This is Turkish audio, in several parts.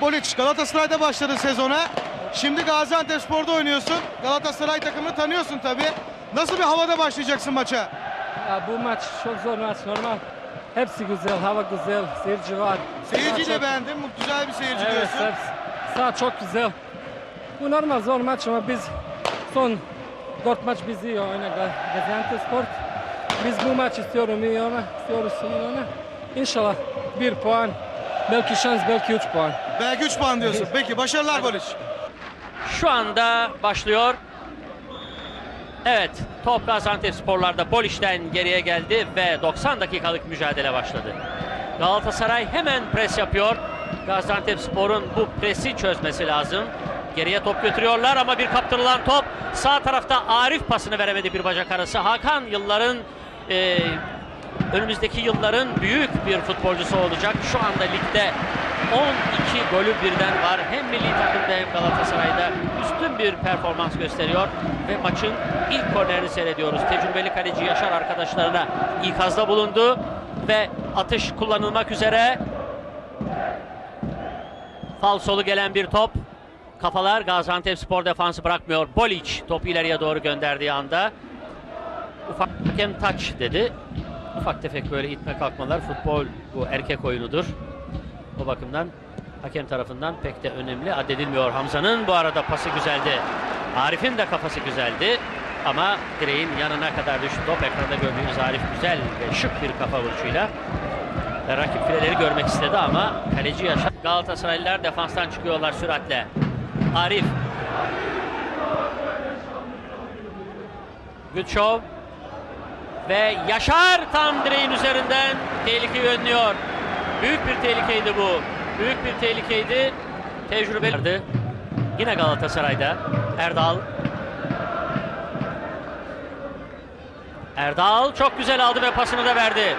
Boliç Galatasaray'da başladı sezona. Şimdi Gaziantepspor'da oynuyorsun. Galatasaray takımını tanıyorsun tabii. Nasıl bir havada başlayacaksın maça? Ya bu maç çok zor maç normal. Hepsi güzel, hava güzel, seyirci var. Seyirciyi Saha de çok- beğendim. Güzel bir seyirci Evet, diyorsun. evet. Saha çok güzel. Bu normal zor maç ama biz son dört maç biz iyi oynadık Gaziantep Spor. Biz bu maç istiyorum iyi ama istiyoruz iyi ama İnşallah bir puan, belki şans, belki üç puan. Belki 3 puan diyorsun. Peki başarılar Boliç. Şu anda başlıyor. Evet, top Gaziantep sporlarda Boliş'ten geriye geldi ve 90 dakikalık mücadele başladı. Galatasaray hemen pres yapıyor. Gaziantep sporun bu presi çözmesi lazım. Geriye top götürüyorlar ama bir kaptırılan top. Sağ tarafta Arif pasını veremedi bir bacak arası. Hakan yılların e, önümüzdeki yılların büyük bir futbolcusu olacak. Şu anda ligde 12 golü birden var. Hem milli takımda hem Galatasaray'da üstün bir performans gösteriyor ve maçın ilk kornerini seyrediyoruz. Tecrübeli kaleci Yaşar arkadaşlarına ikazda bulundu ve atış kullanılmak üzere. Falsolu gelen bir top. Kafalar Gaziantep spor defansı bırakmıyor. Boliç topu ileriye doğru gönderdiği anda ufak hakem touch dedi. Ufak tefek böyle itme kalkmalar futbol bu erkek oyunudur. O bakımdan hakem tarafından pek de önemli addedilmiyor. Hamza'nın bu arada pası güzeldi. Arif'in de kafası güzeldi. Ama direğin yanına kadar düştü. Top ekranda gördüğünüz Arif güzel ve şık bir kafa vuruşuyla rakip fileleri görmek istedi ama kaleci Yaşar. Galatasaraylılar defanstan çıkıyorlar süratle. Arif. Gülşov. Ve Yaşar tam direğin üzerinden tehlikeyi önlüyor. Büyük bir tehlikeydi bu. Büyük bir tehlikeydi. Tecrübeli. Yine Galatasaray'da. Erdal. Erdal çok güzel aldı ve pasını da verdi.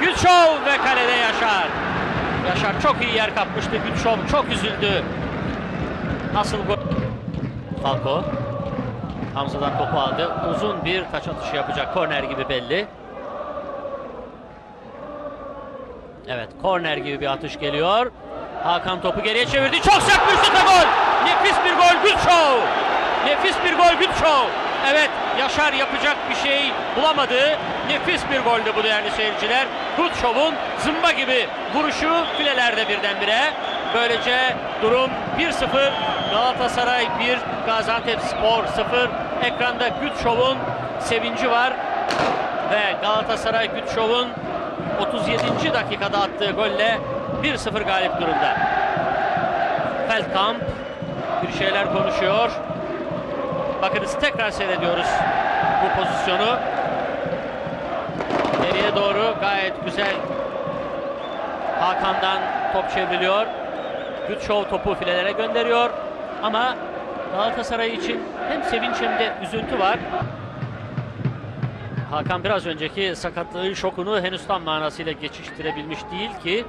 Gülşov ve kalede Yaşar. Yaşar çok iyi yer kapmıştı. Gülşov çok üzüldü. Asıl gol. Falco. Hamza'dan topu aldı. Uzun bir taç atışı yapacak. Korner gibi belli. Evet korner gibi bir atış geliyor. Hakan topu geriye çevirdi. Çok sert bir şuta gol. Nefis bir gol Gülşov. Nefis bir gol Gülşov. Evet Yaşar yapacak bir şey bulamadı. Nefis bir goldü bu değerli seyirciler. Gülşov'un zımba gibi vuruşu filelerde birdenbire. Böylece durum 1-0 Galatasaray 1 Gaziantep Spor 0. Ekranda Gülşov'un sevinci var ve Galatasaray Gülşov'un 37. dakikada attığı golle 1-0 galip durumda. Feldkamp bir şeyler konuşuyor. Bakınız tekrar seyrediyoruz bu pozisyonu. Geriye doğru gayet güzel Hakan'dan top çevriliyor. Gülşov topu filelere gönderiyor. Ama Galatasaray için hem sevinç hem de üzüntü var. Hakan biraz önceki sakatlığın şokunu henüz tam manasıyla geçiştirebilmiş değil ki.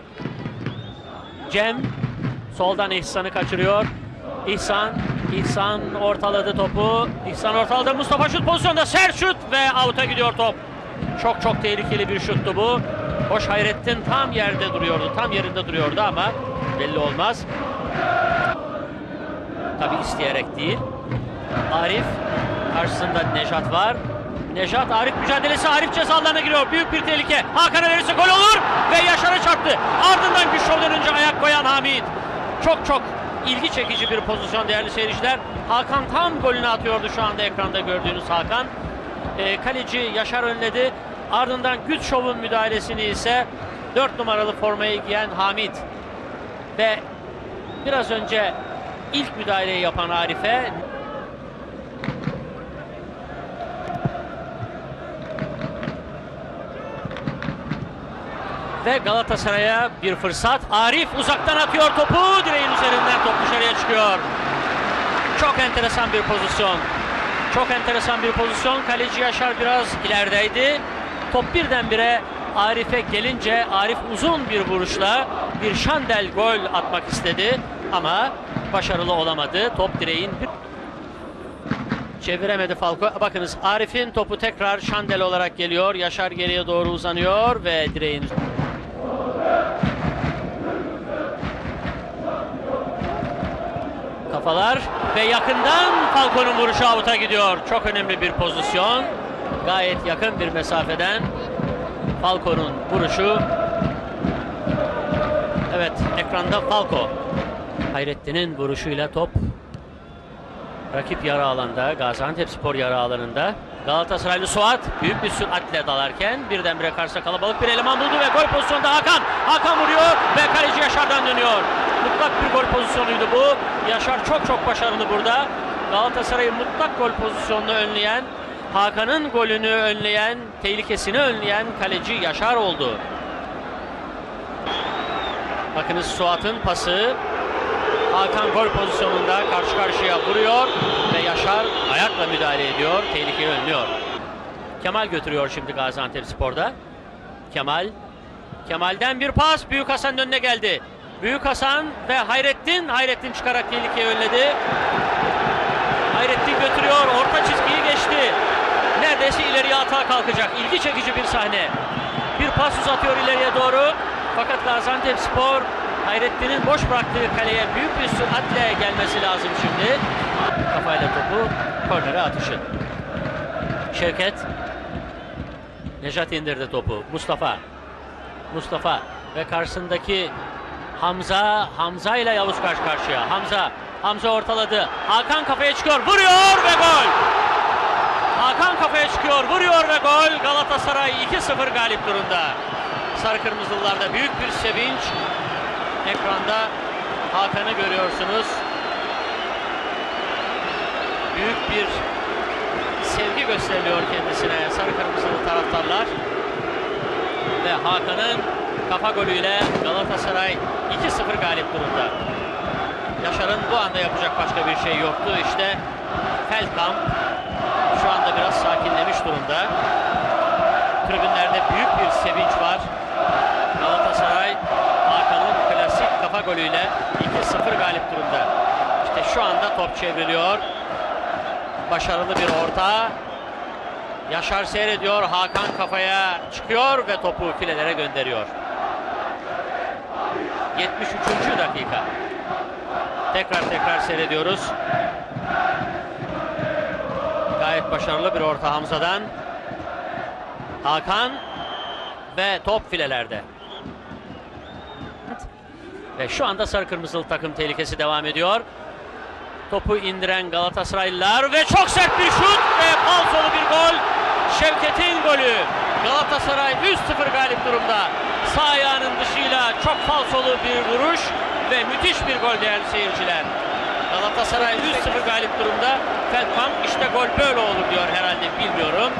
Cem soldan İhsan'ı kaçırıyor. İhsan, İhsan ortaladı topu. İhsan ortaladı. Mustafa şut pozisyonda sert şut ve avuta gidiyor top. Çok çok tehlikeli bir şuttu bu. Hoş Hayrettin tam yerde duruyordu. Tam yerinde duruyordu ama belli olmaz. Tabi isteyerek değil. Arif karşısında Nejat var. Nejat Arif mücadelesi Arif ceza alanına giriyor. Büyük bir tehlike. Hakan'a verirse gol olur ve Yaşar'a çarptı. Ardından Güşov'dan önce ayak koyan Hamit. Çok çok ilgi çekici bir pozisyon değerli seyirciler. Hakan tam golünü atıyordu şu anda ekranda gördüğünüz Hakan. Ee, kaleci Yaşar önledi. Ardından Gülşov'un müdahalesini ise 4 numaralı formayı giyen Hamit ve biraz önce ilk müdahaleyi yapan Arif'e ve Galatasaray'a bir fırsat. Arif uzaktan atıyor topu. Direğin üzerinden top dışarıya çıkıyor. Çok enteresan bir pozisyon. Çok enteresan bir pozisyon. Kaleci Yaşar biraz ilerideydi. Top birdenbire Arif'e gelince Arif uzun bir vuruşla bir şandel gol atmak istedi ama başarılı olamadı. Top direğin Çeviremedi Falco. Bakınız Arif'in topu tekrar şandel olarak geliyor. Yaşar geriye doğru uzanıyor ve direğin Mustafa'lar ve yakından Falco'nun vuruşu avuta gidiyor. Çok önemli bir pozisyon. Gayet yakın bir mesafeden Falco'nun vuruşu. Evet ekranda Falco. Hayrettin'in vuruşuyla top rakip yarı alanda, Gaziantep Spor yarı alanında. Galatasaraylı Suat büyük bir süratle dalarken birdenbire karşısında kalabalık bir eleman buldu ve gol pozisyonunda Hakan. Hakan vuruyor ve kaleci Yaşar'dan dönüyor. Mutlak bir gol pozisyonuydu bu. Yaşar çok çok başarılı burada. Galatasaray'ın mutlak gol pozisyonunu önleyen, Hakan'ın golünü önleyen, tehlikesini önleyen kaleci Yaşar oldu. Bakınız Suat'ın pası Hakan gol pozisyonunda karşı karşıya vuruyor ve Yaşar ayakla müdahale ediyor. Tehlikeyi önlüyor. Kemal götürüyor şimdi Gaziantep Spor'da. Kemal. Kemal'den bir pas Büyük Hasan'ın önüne geldi. Büyük Hasan ve Hayrettin. Hayrettin çıkarak tehlikeyi önledi. Hayrettin götürüyor. Orta çizgiyi geçti. Neredeyse ileriye atağa kalkacak. İlgi çekici bir sahne. Bir pas uzatıyor ileriye doğru. Fakat Gaziantep Spor Hayrettin'in boş bıraktığı kaleye büyük bir süratle gelmesi lazım şimdi. Kafayla topu kornere atışı. Şevket. Nejat indirdi topu. Mustafa. Mustafa ve karşısındaki Hamza. Hamza ile Yavuz karşı karşıya. Hamza. Hamza ortaladı. Hakan kafaya çıkıyor. Vuruyor ve gol. Hakan kafaya çıkıyor. Vuruyor ve gol. Galatasaray 2-0 galip durumda. Sarı Kırmızılılarda büyük bir sevinç. Ekranda Hakan'ı görüyorsunuz. Büyük bir sevgi gösteriliyor kendisine Sarı Kırmızılı taraftarlar. Ve Hakan'ın kafa golüyle Galatasaray 2-0 galip durumda. Yaşar'ın bu anda yapacak başka bir şey yoktu. İşte Feldkamp şu anda biraz sakinlemiş durumda. Tribünlerde büyük bir sevinç var. Galatasaray Hakan'ın klasik kafa golüyle 2-0 galip durumda. İşte şu anda top çevriliyor. Başarılı bir orta. Yaşar seyrediyor. Hakan kafaya çıkıyor ve topu filelere gönderiyor. 73. dakika. Tekrar tekrar seyrediyoruz. Gayet başarılı bir orta Hamza'dan. Hakan ve top filelerde. Ve şu anda sarı kırmızılı takım tehlikesi devam ediyor. Topu indiren Galatasaraylılar ve çok sert bir şut ve falsolu bir gol. Şevket'in golü. Galatasaray 3-0 galip durumda. Sağ ayağının dışıyla çok falsolu bir vuruş ve müthiş bir gol değerli seyirciler. Galatasaray 3-0 galip durumda. Feldkamp işte gol böyle olur diyor herhalde bilmiyorum.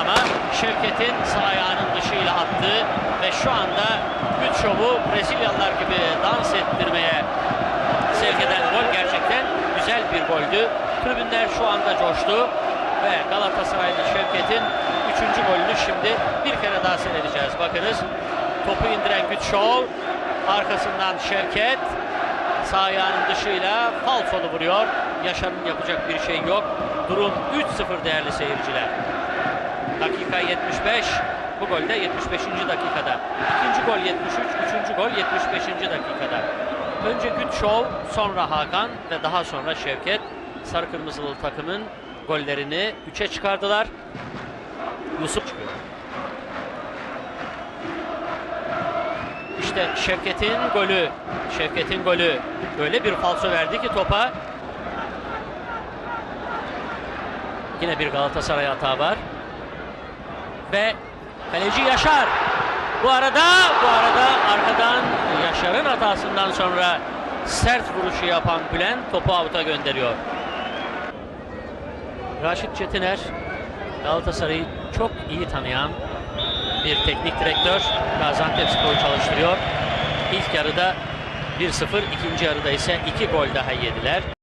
Ama Şevket'in sağ ayağının dışıyla attığı ve şu anda güç şovu Brezilyalılar gibi dans ettirmeye sevk eden gol gerçekten güzel bir goldü. Tribünler şu anda coştu ve Galatasaraylı Şevket'in 3. golünü şimdi bir kere daha seyredeceğiz. Bakınız topu indiren Güçşov arkasından Şevket sağ ayağının dışıyla falsolu vuruyor. Yaşar'ın yapacak bir şey yok. Durum 3-0 değerli seyirciler. Dakika 75. Bu gol de 75. dakikada. İkinci gol 73, üçüncü gol 75. dakikada. Önce Gütşov, sonra Hakan ve daha sonra Şevket Sarı Kırmızılı takımın gollerini 3'e çıkardılar. Yusuf çıkıyor. İşte Şevket'in golü. Şevket'in golü. Öyle bir falso verdi ki topa. Yine bir Galatasaray hata var. Ve kaleci Yaşar. Bu arada bu arada arkadan Yaşar'ın hatasından sonra sert vuruşu yapan Bülent topu avuta gönderiyor. Raşit Çetiner Galatasaray'ı çok iyi tanıyan bir teknik direktör. Gaziantep Spor'u çalıştırıyor. İlk yarıda 1-0, ikinci yarıda ise 2 gol daha yediler.